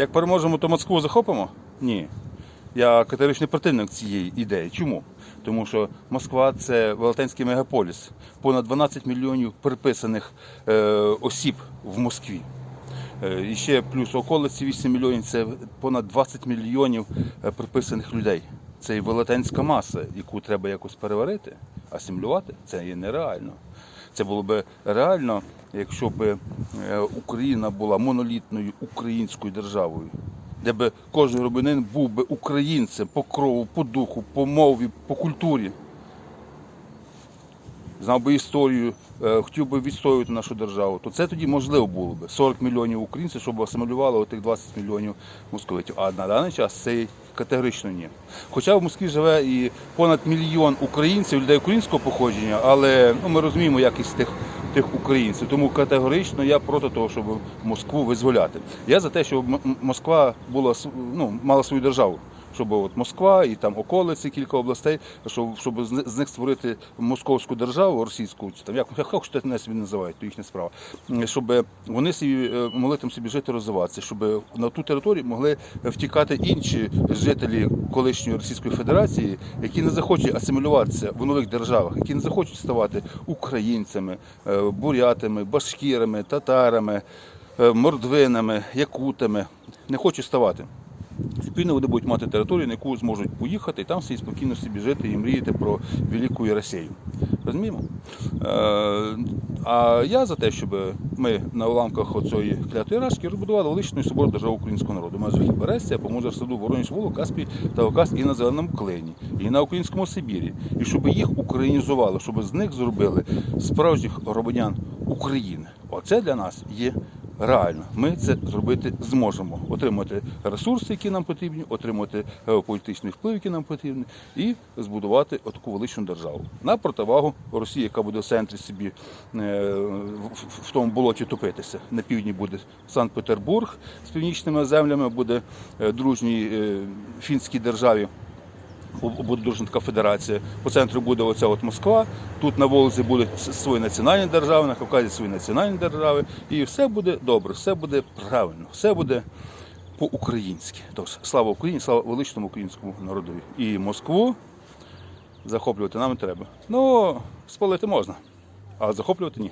Як переможемо, то Москву захопимо? Ні. Я категоричний противник цієї ідеї. Чому? Тому що Москва це велетенський мегаполіс, понад 12 мільйонів приписаних е, осіб в Москві. Е, І ще плюс околиці 8 мільйонів це понад 20 мільйонів е, приписаних людей. Це і велетенська маса, яку треба якось переварити, асимілювати. Це є нереально. Це було б реально, якщо б е, Україна була монолітною українською державою, де б кожен громадянин був би українцем по крову, по духу, по мові, по культурі. Знав би історію, е, хотів би відстоювати нашу державу, то це тоді можливо було б 40 мільйонів українців, щоб асимілювали отих 20 мільйонів московитів. А на даний час це категорично ні. Хоча в Москві живе і понад мільйон українців, людей українського походження, але ну, ми розуміємо якість тих, тих українців. Тому категорично я проти того, щоб Москву визволяти. Я за те, щоб Москва була ну, мала свою державу. Щоб от Москва і там околиці, кілька областей, щоб, щоб з них створити московську державу, російську, там як, хочете не собі називають, то їхня справа. Щоб вони собі е, могли там собі жити, розвиватися, щоб на ту територію могли втікати інші жителі колишньої Російської Федерації, які не захочуть асимілюватися в нових державах, які не захочуть ставати українцями, е, бурятами, башкірами, татарами, е, мордвинами, якутами, не хочуть ставати. Відповідно, вони будуть мати територію, на яку зможуть поїхати і там собі спокійно собі жити і мріяти про велику Росію. Розуміємо? Е, а я за те, щоб ми на уламках оцієї клятої рашки розбудували величну і соборну державу українського народу. Межах Берестя, Помозер, Саду, Воронеж, Волу, Каспій та Оказ і на Зеленому Клині, і на українському Сибірі. І щоб їх українізували, щоб з них зробили справжніх громадян України. Оце для нас є реально. Ми це зробити зможемо. Отримати ресурси, які нам потрібні, отримати геополітичний вплив, який нам потрібний, і збудувати отаку величну державу. На противагу Росії, яка буде в центрі собі е, в- в тому болоті топитися. На півдні буде Санкт-Петербург з північними землями, буде е, дружній е, фінській державі. Буде дружна така федерація. По центру буде оця от Москва. Тут на Волзі будуть свої національні держави, на Кавказі свої національні держави. І все буде добре, все буде правильно, все буде по-українськи. Тож, слава Україні, слава величному українському народові. І Москву захоплювати нам не треба. Ну, спалити можна, а захоплювати ні.